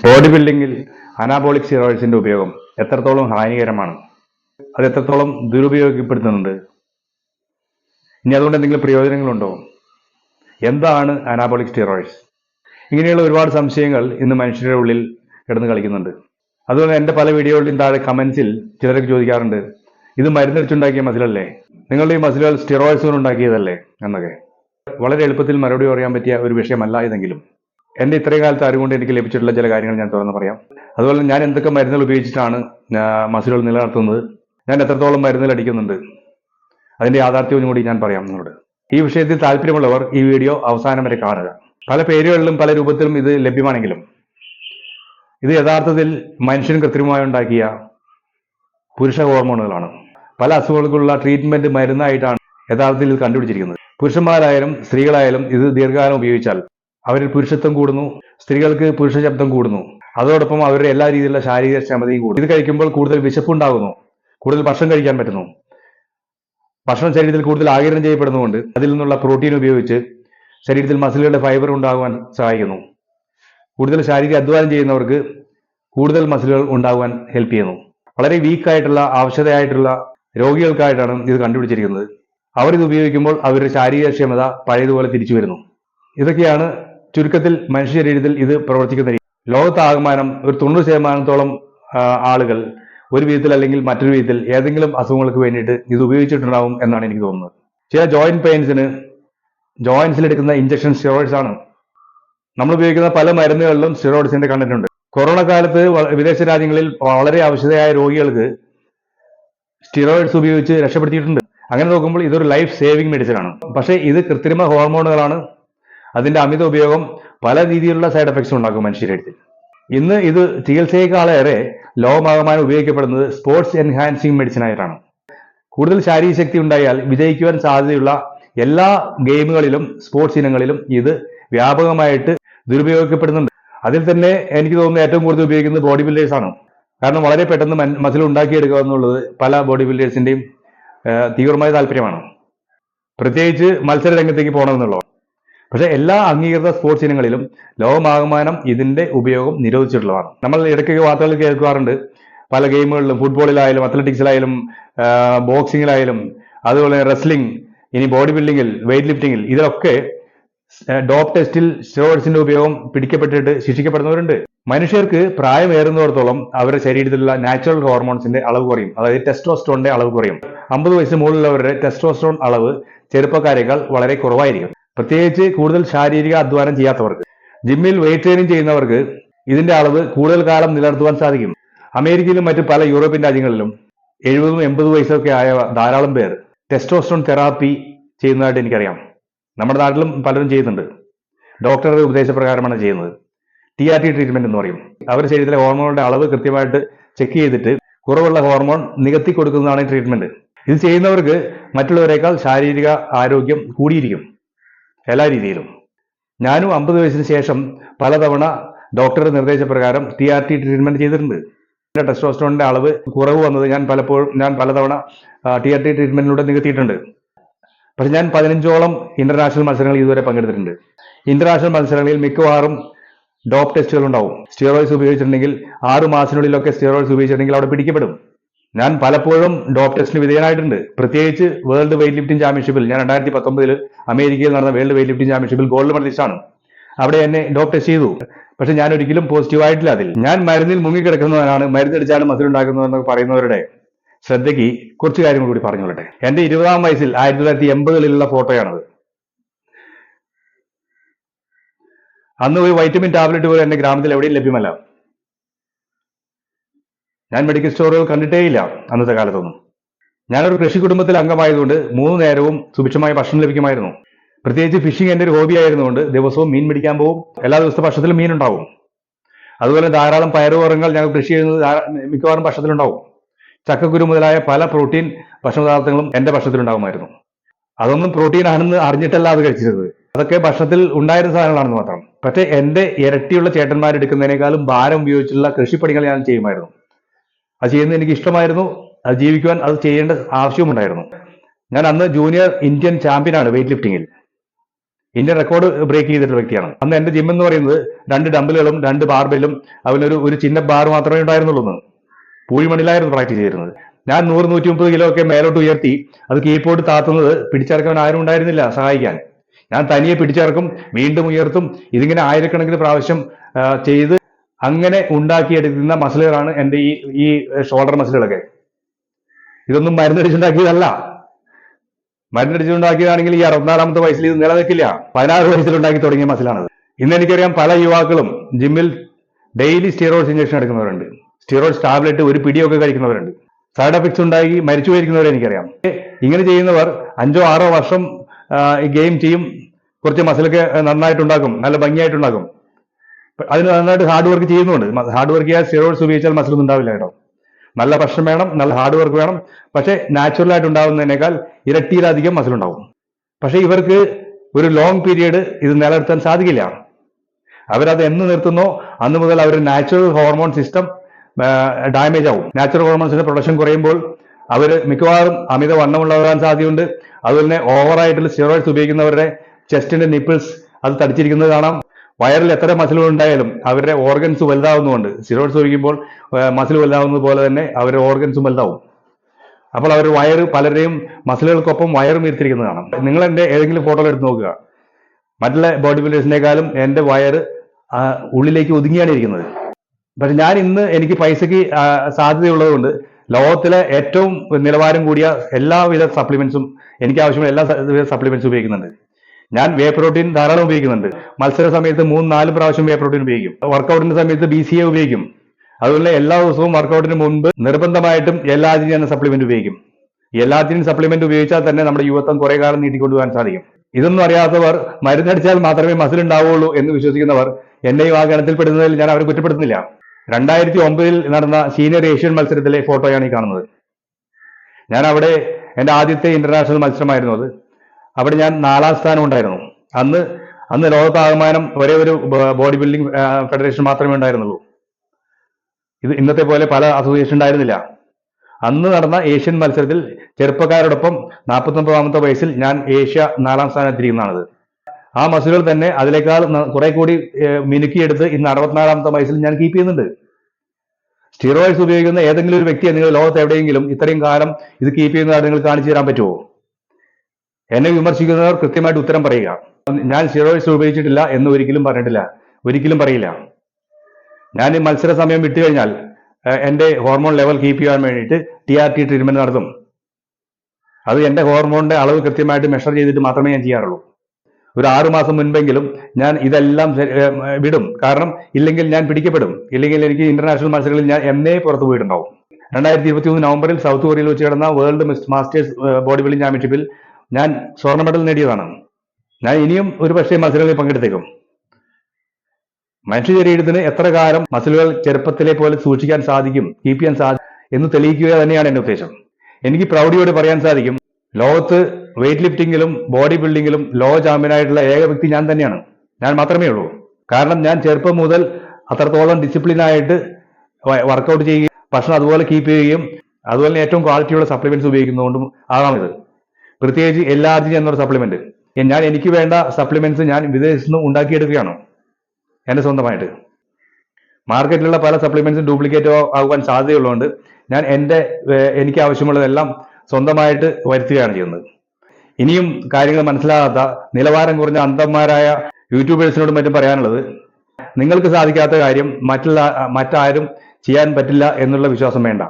Body ബിൽഡിങ്ങിൽ അനാബോളിക് സ്റ്റിറോയിഡ്സിന്റെ ഉപയോഗം എത്രത്തോളം ഹാനികരമാണ് അത് എത്രത്തോളം ദുരുപയോഗപ്പെടുത്തുന്നുണ്ട്? ഇനി അതുകൊണ്ട് എന്തെങ്കിലും പ്രയോജനങ്ങളുണ്ടോ? എന്താണ് അനാബോളിക് സ്റ്റിറോയിഡ്സ് ഇങ്ങനെയുള്ള ഒരുപാട് സംശയങ്ങൾ ഇന്ന് മനുഷ്യരുടെ ഉള്ളിൽ കിടന്ന് കളിക്കുന്നുണ്ട്. അതുകൊണ്ട് എന്റെ പല വീഡിയോകളിലും താഴെ കമൻസിൽ ചിലരൊക്കെ ചോദിക്കാറുണ്ട് ഇത് മരുന്നടിച്ചുണ്ടാക്കിയ മസിലല്ലേ? നിങ്ങളുടെ ഈ മസിലുകൾ സ്റ്റിറോയിഡ്സ് കൊണ്ട് ഉണ്ടാക്കിയതല്ലേ? എന്നൊക്കെ. വളരെ എളുപ്പത്തിൽ മറുപടി പറയാൻ പറ്റിയ ഒരു വിഷയമല്ല ഇതെങ്കിലും. എന്റെ ഇത്രയും കാലത്ത് അറിവുകൊണ്ട് എനിക്ക് ലഭിച്ചിട്ടുള്ള ചില കാര്യങ്ങൾ ഞാൻ തുറന്ന് പറയാം. അതുപോലെ ഞാൻ എന്തൊക്കെ മരുന്നുകൾ ഉപയോഗിച്ചിട്ടാണ് മസിലുകൾ നിലനിർത്തുന്നത്? ഞാൻ എത്രത്തോളം മരുന്നുകൾ അടിക്കുന്നുണ്ട്? അതിന്റെ യാഥാർത്ഥ്യവും കൂടി ഞാൻ പറയാം നിങ്ങളോട്. ഈ വിഷയത്തിൽ താല്പര്യമുള്ളവർ ഈ വീഡിയോ അവസാനം വരെ കാണുക. പല പേരുകളിലും പല രൂപത്തിലും ഇത് ലഭ്യമാണെങ്കിലും ഇത് യഥാർത്ഥത്തിൽ മനുഷ്യൻ കൃത്രിമമായി ഉണ്ടാക്കിയ പുരുഷ ഹോർമോണുകളാണ്. പല അസുഖങ്ങൾക്കുള്ള ട്രീറ്റ്മെന്റ് മരുന്നായിട്ടാണ് യഥാർത്ഥത്തിൽ ഇത് കണ്ടുപിടിച്ചിരിക്കുന്നത്. പുരുഷന്മാരായാലും സ്ത്രീകളായാലും ഇത് ദീർഘകാലം ഉപയോഗിച്ചാൽ അവരിൽ പുരുഷത്വം കൂടുന്നു സ്ത്രീകൾക്ക് പുരുഷ ശബ്ദം കൂടുന്നു. അതോടൊപ്പം അവരുടെ എല്ലാ രീതിയിലുള്ള ശാരീരിക ക്ഷമതയും കൂടും ഇത് കഴിക്കുമ്പോൾ കൂടുതൽ വിശപ്പുണ്ടാകുന്നു കൂടുതൽ ഭക്ഷണം കഴിക്കാൻ പറ്റുന്നു. ഭക്ഷണം ശരീരത്തിൽ കൂടുതൽ ആകിരണം ചെയ്യപ്പെടുന്നതുകൊണ്ട് അതിൽ നിന്നുള്ള പ്രോട്ടീൻ ഉപയോഗിച്ച് ശരീരത്തിൽ മസിലുകളുടെ ഫൈബർ ഉണ്ടാകുവാൻ സഹായിക്കുന്നു. കൂടുതൽ ശാരീരിക അധ്വാനം ചെയ്യുന്നവർക്ക് കൂടുതൽ മസിലുകൾ ഉണ്ടാകുവാൻ ഹെൽപ്പ് ചെയ്യുന്നു. വളരെ വീക്കായിട്ടുള്ള ആവശ്യതയായിട്ടുള്ള രോഗികൾക്കായിട്ടാണ് ഇത് കണ്ടുപിടിച്ചിരിക്കുന്നത്. അവരിത് ഉപയോഗിക്കുമ്പോൾ അവരുടെ ശാരീരിക ക്ഷമത പഴയതുപോലെ തിരിച്ചു വരുന്നു. ഇതൊക്കെയാണ് ചുരുക്കത്തിൽ മനുഷ്യ ശരീരത്തിൽ ഇത് പ്രവർത്തിക്കുന്ന രീതി. ലോകത്താകമാനം ഒരു തൊണ്ണൂറ് ശതമാനത്തോളം ആളുകൾ ഒരു വിധത്തിൽ അല്ലെങ്കിൽ മറ്റൊരു വിധത്തിൽ ഏതെങ്കിലും അസുഖങ്ങൾക്ക് വേണ്ടിയിട്ട് ഇത് ഉപയോഗിച്ചിട്ടുണ്ടാവും എന്നാണ് എനിക്ക് തോന്നുന്നത്. ചില ജോയിന്റ് പെയിൻസിന് ജോയിൻസിൽ എടുക്കുന്ന ഇഞ്ചക്ഷൻ സ്റ്റിറോയിഡ്സ് ആണ്. നമ്മൾ ഉപയോഗിക്കുന്ന പല മരുന്നുകളിലും സ്റ്റിറോയിഡ്സിന്റെ കണ്ടന്റ് ഉണ്ട് കൊറോണ കാലത്ത് വിദേശ രാജ്യങ്ങളിൽ വളരെ ആവശ്യതയായ രോഗികൾക്ക് സ്റ്റിറോയിഡ്സ് ഉപയോഗിച്ച് രക്ഷപ്പെടുത്തിയിട്ടുണ്ട്. അങ്ങനെ നോക്കുമ്പോൾ ഇതൊരു ലൈഫ് സേവിംഗ് മെഡിസിൻ ആണ്. പക്ഷേ ഇത് കൃത്രിമ ഹോർമോണുകളാണ് അതിന്റെ അമിത ഉപയോഗം പല രീതിയിലുള്ള സൈഡ് എഫക്ട്സ് ഉണ്ടാക്കും മനുഷ്യരെടുത്തിൽ ഇന്ന് ഇത് ചികിത്സയെക്കാളേറെ ലോകമാകമാനം ഉപയോഗിക്കപ്പെടുന്നത് സ്പോർട്സ് എൻഹാൻസിങ് മെഡിസിൻ ആയിട്ടാണ്. കൂടുതൽ ശാരീരിക ശക്തി ഉണ്ടായാൽ വിജയിക്കുവാൻ സാധ്യതയുള്ള എല്ലാ ഗെയിമുകളിലും സ്പോർട്സ് ഇനങ്ങളിലും ഇത് വ്യാപകമായിട്ട് ദുരുപയോഗിക്കപ്പെടുന്നുണ്ട് അതിൽ തന്നെ എനിക്ക് തോന്നുന്നു ഏറ്റവും കൂടുതൽ ഉപയോഗിക്കുന്നത് ബോഡി ബിൽഡേഴ്സ് ആണ്. കാരണം വളരെ പെട്ടെന്ന് മസിൽ ഉണ്ടാക്കിയെടുക്കുക എന്നുള്ളത് പല ബോഡി ബിൽഡേഴ്സിന്റെയും തീവ്രമായ താല്പര്യമാണ്. പ്രത്യേകിച്ച് മത്സര രംഗത്തേക്ക് പോകണമെന്നുള്ളത് പക്ഷെ എല്ലാ അംഗീകൃത സ്പോർട്സ് ഇനങ്ങളിലും ലോകമാകമാനം ഇതിന്റെ ഉപയോഗം നിരോധിച്ചിട്ടുള്ളതാണ്. നമ്മൾ ഇടയ്ക്ക് വാർത്തകൾ കേൾക്കാറുണ്ട്. പല ഗെയിമുകളിലും ഫുട്ബോളിലായാലും അത്ലറ്റിക്സിലായാലും ബോക്സിങ്ങിലായാലും അതുപോലെ റെസ്ലിംഗ് ഇനി ബോഡി ബിൽഡിങ്ങിൽ വെയിറ്റ് ലിഫ്റ്റിങ്ങിൽ ഇതിലൊക്കെ ഡോപ് ടെസ്റ്റിൽ സ്റ്റിറോയിഡ്സിന്റെ ഉപയോഗം പിടിക്കപ്പെട്ടിട്ട് ശിക്ഷിക്കപ്പെടുന്നവരുണ്ട്. മനുഷ്യർക്ക് പ്രായമേറുന്നിടത്തോളം അവരുടെ ശരീരത്തിലുള്ള നാച്ചുറൽ ഹോർമോൺസിന്റെ അളവ് കുറയും. അതായത് ടെസ്റ്റോസ്ട്രോണിന്റെ അളവ് കുറയും. അമ്പത് വയസ്സ് മുകളിലുള്ളവരുടെ ടെസ്റ്റോസ്ട്രോൺ അളവ് ചെറുപ്പക്കാരേക്കാൾ വളരെ കുറവായിരിക്കും. പ്രത്യേകിച്ച് കൂടുതൽ ശാരീരിക അധ്വാനം ചെയ്യാത്തവർക്ക് ജിമ്മിൽ വെയിറ്റ് ട്രെയിനിങ് ചെയ്യുന്നവർക്ക് ഇതിന്റെ അളവ് കൂടുതൽ കാലം നിലനിർത്തുവാൻ സാധിക്കും. അമേരിക്കയിലും മറ്റ് പല യൂറോപ്യൻ രാജ്യങ്ങളിലും എഴുപതും എൺപത് വയസ്സൊക്കെ ആയ ധാരാളം പേർ ടെസ്റ്റോസ്ട്രോൺ തെറാപ്പി ചെയ്യുന്നതായിട്ട് എനിക്കറിയാം. നമ്മുടെ നാട്ടിലും പലരും ചെയ്യുന്നുണ്ട്. ഡോക്ടറുടെ ഉപദേശപ്രകാരമാണ് ചെയ്യുന്നത്. ടി ആർ ടി ട്രീറ്റ്മെന്റ് എന്ന് പറയും. അവരുടെ ശരീരത്തിലെ ഹോർമോണുകളുടെ അളവ് കൃത്യമായിട്ട് ചെക്ക് ചെയ്തിട്ട് കുറവുള്ള ഹോർമോൺ നികത്തി കൊടുക്കുന്നതാണ് ട്രീറ്റ്മെന്റ് ഇത് ചെയ്യുന്നവർക്ക് മറ്റുള്ളവരെക്കാൾ ശാരീരിക ആരോഗ്യം കൂടിയിരിക്കും. എല്ലാ രീതിയിലും. ഞാനും അമ്പത് വയസ്സിന് ശേഷം പലതവണ ഡോക്ടറുടെ നിർദ്ദേശപ്രകാരം ടി ആർ ടി ട്രീറ്റ്മെന്റ് ചെയ്തിട്ടുണ്ട്. എന്റെ ടെസ്റ്റോസ്റ്റോണിന്റെ അളവ് കുറവ് വന്നത് ഞാൻ പലപ്പോഴും ഞാൻ പലതവണ ടി ആർ ടി ട്രീറ്റ്മെന്റിലൂടെ നികത്തിയിട്ടുണ്ട്. പക്ഷെ ഞാൻ പതിനഞ്ചോളം ഇന്റർനാഷണൽ മത്സരങ്ങൾ ഇതുവരെ പങ്കെടുത്തിട്ടുണ്ട്. ഇന്റർനാഷണൽ മത്സരങ്ങളിൽ മിക്കവാറും ഡോപ്പ് ടെസ്റ്റുകൾ ഉണ്ടാവും സ്റ്റിയറോയിഡ്സ് ഉപയോഗിച്ചിട്ടുണ്ടെങ്കിൽ ആറ് മാസത്തിനുള്ളിലൊക്കെ സ്റ്റിയറോയിഡ്സ് ഉപയോഗിച്ചിട്ടുണ്ടെങ്കിൽ അവിടെ പിടിക്കപ്പെടും. ഞാൻ പലപ്പോഴും ഡോപ് ടെസ്റ്റിന് വിധേയനായിട്ടുണ്ട്. പ്രത്യേകിച്ച് വേൾഡ് വെയിറ്റ് ലിഫ്റ്റിംഗ് ചാമ്പ്യൻഷിപ്പിൽ. ഞാൻ രണ്ടായിരത്തി പത്തൊമ്പതിൽ അമേരിക്കയിൽ നടന്ന വേൾഡ് വെയിറ്റ് ലിഫ്റ്റിംഗ് ചാമ്പ്യൻഷിപ്പിൽ ഗോൾഡ് മെഡലിസ്റ്റാണ് അവിടെ എന്നെ ഡോപ് ടെസ്റ്റ് ചെയ്തു. പക്ഷെ ഞാൻ ഒരിക്കലും പോസിറ്റീവ് ആയിട്ടില്ല അതിൽ. ഞാൻ മരുന്നിൽ മുങ്ങിക്കിടക്കുന്നവനാണ്. മരുന്നടിച്ചാണ് മസിൽ ഉണ്ടാക്കുന്നതെന്നൊക്കെ പറയുന്നവരുടെ ശ്രദ്ധയ്ക്ക് കുറച്ച് കാര്യങ്ങൾ കൂടി പറഞ്ഞുകൊള്ളട്ടെ. എന്റെ ഇരുപതാം വയസ്സിൽ ആയിരത്തി തൊള്ളായിരത്തി എൺപതുകളിലുള്ള ഫോട്ടോയാണത്. അന്ന് ഒരു വൈറ്റമിൻ ടാബ്ലറ്റ് പോലും എന്റെ ഗ്രാമത്തിൽ എവിടെയും ലഭ്യമല്ല. ഞാൻ മെഡിക്കൽ സ്റ്റോറുകൾ കണ്ടിട്ടേയില്ല അന്നത്തെ കാലത്തൊന്നും. ഞാനൊരു കൃഷി കുടുംബത്തിലെ അംഗമായതുകൊണ്ട് മൂന്ന് നേരവും സുഭിക്ഷമായ ഭക്ഷണം ലഭിക്കുമായിരുന്നു. പ്രത്യേകിച്ച് ഫിഷിംഗ് എന്റെ ഒരു ഹോബി ആയിരുന്നുകൊണ്ട് ദിവസവും മീൻ പിടിക്കാൻ പോകും. എല്ലാ ദിവസത്തെ ഭക്ഷണത്തിലും മീൻ ഉണ്ടാവും. അതുപോലെ ധാരാളം പയറുവർഗങ്ങൾ ഞങ്ങൾ കൃഷി ചെയ്യുന്നത് മിക്കവാറും ഭക്ഷണത്തിലുണ്ടാവും. ചക്കക്കുരു മുതലായ പല പ്രോട്ടീൻ ഭക്ഷണപദാർത്ഥങ്ങളും എന്റെ ഭക്ഷണത്തിലുണ്ടാകുമായിരുന്നു. അതൊന്നും പ്രോട്ടീൻ ആണെന്ന് അറിഞ്ഞിട്ടല്ല അത് കഴിച്ചിരുന്നത്. അതൊക്കെ ഭക്ഷണത്തിൽ ഉണ്ടായിരുന്ന സാധനങ്ങളാണെന്ന് മാത്രം. പക്ഷേ എന്റെ ഇരട്ടിയുള്ള ചേട്ടന്മാരെടുക്കുന്നതിനേക്കാളും ഭാരം ഉപയോഗിച്ചുള്ള കൃഷിപ്പണികൾ ഞാൻ ചെയ്യുമായിരുന്നു. അത് ചെയ്യുന്നത് എനിക്ക് ഇഷ്ടമായിരുന്നു. അത് ജീവിക്കുവാൻ അത് ചെയ്യേണ്ട ആവശ്യമുണ്ടായിരുന്നു. ഞാൻ അന്ന് ജൂനിയർ ഇന്ത്യൻ ചാമ്പ്യനാണ് വെയിറ്റ് ലിഫ്റ്റിംഗിൽ ഇന്ത്യൻ റെക്കോർഡ് ബ്രേക്ക് ചെയ്തിട്ടുള്ള വ്യക്തിയാണ്. അന്ന് എന്റെ ജിം എന്ന് പറയുന്നത് രണ്ട് ഡംബലുകളും രണ്ട് ബാർബെല്ലും അവനൊരു ഒരു ചിന്ന ബാർ മാത്രമേ ഉണ്ടായിരുന്നുള്ളൂ എന്ന് പൂഴിമണിലായിരുന്നു പ്രാക്ടീസ് ചെയ്തിരുന്നത്. ഞാൻ നൂറ് നൂറ്റി മുപ്പത് കിലോ ഒക്കെ മേലോട്ട് ഉയർത്തി അത് കീപ്പോട്ട് താത്തുന്നത് പിടിച്ചിറക്കാൻ ആരും ഉണ്ടായിരുന്നില്ല സഹായിക്കാൻ. ഞാൻ തനിയെ പിടിച്ചിറക്കും വീണ്ടും ഉയർത്തും ഇതിങ്ങനെ ആയിരക്കണക്കിന് പ്രാവശ്യം ചെയ്ത് അങ്ങനെ ഉണ്ടാക്കിയെടുക്കുന്ന മസിലുകളാണ് എന്റെ ഈ ഈ ഷോൾഡർ മസിലുകളൊക്കെ. ഇതൊന്നും മരുന്നടിച്ചുണ്ടാക്കിയതല്ല മരുന്നടിച്ചുണ്ടാക്കിയതാണെങ്കിൽ ഈ അറുപത്തിനാലാമത്തെ വയസ്സിൽ ഇത് നിലനിൽക്കില്ല. പതിനാറ് വയസ്സിലുണ്ടാക്കി തുടങ്ങിയ മസിലാണത്. ഇന്ന് എനിക്കറിയാം പല യുവാക്കളും ജിമ്മിൽ ഡെയിലി സ്റ്റീറോയിഡ്സ് ഇഞ്ചക്ഷൻ എടുക്കുന്നവരുണ്ട്. സ്റ്റീറോയിഡ്സ് ടാബ്ലറ്റ് ഒരു പിടിയൊക്കെ കഴിക്കുന്നവരുണ്ട്. സൈഡ് എഫക്ട്സ് ഉണ്ടായി മരിച്ചു പോയിരിക്കുന്നവരെ എനിക്കറിയാം. ഇങ്ങനെ ചെയ്യുന്നവർ അഞ്ചോ ആറോ വർഷം ഗെയിം ചെയ്യും. കുറച്ച് മസിലൊക്കെ നന്നായിട്ടുണ്ടാക്കും നല്ല ഭംഗിയായിട്ടുണ്ടാക്കും. അതിന് നന്നായിട്ട് ഹാർഡ് വർക്ക് ചെയ്യുന്നുണ്ട്. ഹാർഡ് വർക്ക് ചെയ്യാൻ സ്റ്റിറോയിഡ്സ് ഉപയോഗിച്ചാൽ മസിലൊന്നും ഉണ്ടാവില്ല കേട്ടോ. നല്ല ഭക്ഷണം വേണം നല്ല ഹാർഡ് വർക്ക് വേണം. പക്ഷേ നാച്ചുറൽ ആയിട്ട് ഉണ്ടാവുന്നതിനേക്കാൾ ഇരട്ടിയിലധികം മസിൽ ഉണ്ടാവും. പക്ഷേ ഇവർക്ക് ഒരു ലോങ് പീരീഡ് ഇത് നിലനിർത്താൻ സാധിക്കില്ല. അവരത് എന്ന് നിർത്തുന്നോ അന്ന് മുതൽ അവർ നാച്ചുറൽ ഹോർമോൺ സിസ്റ്റം ഡാമേജ് ആവും. നാച്ചുറൽ ഹോർമോൺസിന്റെ പ്രൊഡക്ഷൻ കുറയുമ്പോൾ അവർ മിക്കവാറും അമിത വണ്ണമുള്ളവരാൻ സാധ്യതയുണ്ട്. അതുപോലെ തന്നെ ഓവറായിട്ടുള്ള സ്റ്റിറോയിഡ്സ് ഉപയോഗിക്കുന്നവരുടെ ചെസ്റ്റിന്റെ നിപ്പിൾസ് അത് തടിച്ചിരിക്കുന്നത് കാണാം. വയറിൽ എത്ര മസിലുകൾ ഉണ്ടായാലും അവരുടെ ഓർഗൻസ് വലുതാവുന്നതുകൊണ്ട് സിറോഡ്സ് ഒഴിക്കുമ്പോൾ മസിൽ വലുതാവുന്നത് പോലെ തന്നെ അവരുടെ ഓർഗൻസും വലുതാവും. അപ്പോൾ അവർ വയറ് പലരുടെയും മസിലുകൾക്കൊപ്പം വയറും ഇരുത്തിരിക്കുന്നത് കാണാം. നിങ്ങൾ എന്റെ ഏതെങ്കിലും ഫോട്ടോ എടുത്ത് നോക്കുക. മറ്റുള്ള ബോഡി ബിൽഡേഴ്സിനേക്കാളും എന്റെ വയറ് ഉള്ളിലേക്ക് ഒതുങ്ങിയാണ് ഇരിക്കുന്നത്. പക്ഷെ ഞാൻ ഇന്ന് എനിക്ക് പൈസയ്ക്ക് സാധ്യതയുള്ളതുകൊണ്ട് ലോകത്തിലെ ഏറ്റവും നിലവാരം കൂടിയ എല്ലാവിധ സപ്ലിമെന്റ്സും എനിക്ക് ആവശ്യമുള്ള എല്ലാ സപ്ലിമെന്റ്സും ഉപയോഗിക്കുന്നുണ്ട്. ഞാൻ വേ പ്രോട്ടീൻ ധാരാളം ഉപയോഗിക്കുന്നുണ്ട്. മത്സര സമയത്ത് മൂന്ന് നാല് പ്രാവശ്യം വേ പ്രോട്ടീൻ ഉപയോഗിക്കും. വർക്കൗട്ടിന്റെ സമയത്ത് ബി സി എ ഉപയോഗിക്കും. അതുപോലെ എല്ലാ ദിവസവും വർക്കൗട്ടിന് മുൻപ് നിർബന്ധമായിട്ടും എല്ലാത്തിനും എന്ന സപ്ലിമെന്റ് ഉപയോഗിക്കും. എല്ലാത്തിനും സപ്ലിമെന്റ് ഉപയോഗിച്ചാൽ തന്നെ നമ്മുടെ യുവത്വം കുറെ കാലം നീട്ടിക്കൊണ്ടുപോകാൻ സാധിക്കും. ഇതൊന്നും അറിയാത്തവർ മരുന്നടിച്ചാൽ മാത്രമേ മസിൽ ഉണ്ടാവുകയുള്ളൂ എന്ന് വിശ്വസിക്കുന്നവർ എന്നെയും ആ ഗണത്തിൽപ്പെടുന്നതിൽ ഞാൻ അവരെ കുറ്റപ്പെടുത്തുന്നില്ല. രണ്ടായിരത്തി ഒമ്പതിൽ നടന്ന സീനിയർ ഏഷ്യൻ മത്സരത്തിലെ ഫോട്ടോയാണ് ഈ കാണുന്നത്. ഞാൻ അവിടെ എന്റെ ആദ്യത്തെ ഇന്റർനാഷണൽ മത്സരമായിരുന്നു അത്. അവിടെ ഞാൻ നാലാം സ്ഥാനം ഉണ്ടായിരുന്നു. അന്ന് അന്ന് ലോകത്താകമാനം ഒരേ ഒരു ബോഡി ബിൽഡിംഗ് ഫെഡറേഷൻ മാത്രമേ ഉണ്ടായിരുന്നുള്ളൂ. ഇത് ഇന്നത്തെ പോലെ പല അസോസിയേഷൻ ഉണ്ടായിരുന്നില്ല. അന്ന് നടന്ന ഏഷ്യൻ മത്സരത്തിൽ ചെറുപ്പക്കാരോടൊപ്പം നാൽപ്പത്തൊമ്പതാമത്തെ വയസ്സിൽ ഞാൻ ഏഷ്യ നാലാം സ്ഥാനത്തിരിക്കുന്നതാണത് ആ മസിലുകൾ തന്നെ അതിലേക്കാൾ കുറെ കൂടി മിനുക്കിയെടുത്ത് ഇന്ന് അറുപത്തിനാലാമത്തെ വയസ്സിൽ ഞാൻ കീപ്പ് ചെയ്യുന്നുണ്ട്. സ്റ്റിറോയിഡ്സ് ഉപയോഗിക്കുന്ന ഏതെങ്കിലും ഒരു വ്യക്തിയെ നിങ്ങൾ ലോകത്ത് എവിടെയെങ്കിലും ഇത്രയും കാലം ഇത് കീപ്പ് ചെയ്യുന്നതായിട്ട് നിങ്ങൾ കാണിച്ചു തരാൻ പറ്റുമോ? എന്നെ വിമർശിക്കുന്നവർ കൃത്യമായിട്ട് ഉത്തരം പറയുക. ഞാൻ സ്റ്റിറോയിഡ്സ് ഉപയോഗിച്ചിട്ടില്ല എന്ന് ഒരിക്കലും പറഞ്ഞിട്ടില്ല. ഒരിക്കലും പറയില്ല. ഞാൻ മത്സര സമയം വിട്ടു കഴിഞ്ഞാൽ എന്റെ ഹോർമോൺ ലെവൽ കീപ്പ് ചെയ്യാൻ വേണ്ടിയിട്ട് ടി ആർ ടി ട്രീറ്റ്മെന്റ് നടത്തും. അത് എന്റെ ഹോർമോണിന്റെ അളവ് കൃത്യമായിട്ട് മെഷർ ചെയ്തിട്ട് മാത്രമേ ഞാൻ ചെയ്യാറുള്ളൂ. ഒരു ആറു മാസം മുൻപെങ്കിലും ഞാൻ ഇതെല്ലാം വിടും. കാരണം ഇല്ലെങ്കിൽ ഞാൻ പിടിക്കപ്പെടും. ഇല്ലെങ്കിൽ എനിക്ക് ഇന്റർനാഷണൽ മത്സരങ്ങളിൽ ഞാൻ എന്നേ പുറത്തു പോയിട്ടുണ്ടാവും. രണ്ടായിരത്തി ഇരുപത്തി മൂന്ന് നവംബറിൽ സൗത്ത് കൊറിയയിൽ വെച്ച് നടന്ന world miss masters body building ചാമ്പ്യൻഷിപ്പിൽ ഞാൻ സ്വർണ മെഡൽ നേടിയതാണ്. ഞാൻ ഇനിയും ഒരു പക്ഷേ മത്സരങ്ങളിൽ പങ്കെടുത്തേക്കും. മനുഷ്യ ശരീരത്തിന് എത്ര കാലം മസിലുകൾ ചെറുപ്പത്തിലെ പോലെ സൂക്ഷിക്കാൻ സാധിക്കും കീപ്പ് ചെയ്യാൻ സാധിക്കും എന്ന് തെളിയിക്കുക തന്നെയാണ് എന്റെ ഉദ്ദേശം. എനിക്ക് പ്രൗഢിയോട് പറയാൻ സാധിക്കും ലോകത്ത് വെയിറ്റ് ലിഫ്റ്റിങ്ങിലും ബോഡി ബിൽഡിങ്ങിലും ലോക ചാമ്പ്യനായിട്ടുള്ള ഏക വ്യക്തി ഞാൻ തന്നെയാണ്. ഞാൻ മാത്രമേ ഉള്ളൂ. കാരണം ഞാൻ ചെറുപ്പം മുതൽ അത്രത്തോളം ഡിസിപ്ലിനായിട്ട് വർക്കൗട്ട് ചെയ്യുകയും ഭക്ഷണം അതുപോലെ കീപ്പ് ചെയ്യുകയും അതുപോലെ ഏറ്റവും ക്വാളിറ്റിയുള്ള സപ്ലിമെന്റ്സ് ഉപയോഗിക്കുന്നതുകൊണ്ടും ആകാം പ്രത്യേകിച്ച് എല്ലാർജിൻ എന്നൊരു സപ്ലിമെന്റ് ഞാൻ എനിക്ക് വേണ്ട സപ്ലിമെന്റ്സ് ഞാൻ വിദേശത്ത് നിന്ന് ഉണ്ടാക്കിയെടുക്കുകയാണോ. എന്റെ സ്വന്തമായിട്ട്. മാർക്കറ്റിലുള്ള പല സപ്ലിമെന്റ്സും ഡ്യൂപ്ലിക്കേറ്റോ ആകുവാൻ സാധ്യതയുള്ളതുകൊണ്ട് ഞാൻ എന്റെ എനിക്ക് ആവശ്യമുള്ളതെല്ലാം സ്വന്തമായിട്ട് വരുത്തുകയാണ് ചെയ്യുന്നത്. ഇനിയും കാര്യങ്ങൾ മനസ്സിലാകാത്ത നിലവാരം കുറഞ്ഞ അന്ധന്മാരായ യൂട്യൂബേഴ്സിനോടും മറ്റും പറയാനുള്ളത് നിങ്ങൾക്ക് സാധിക്കാത്ത കാര്യം മറ്റുള്ള മറ്റാരും ചെയ്യാൻ പറ്റില്ല എന്നുള്ള വിശ്വാസം വേണ്ട.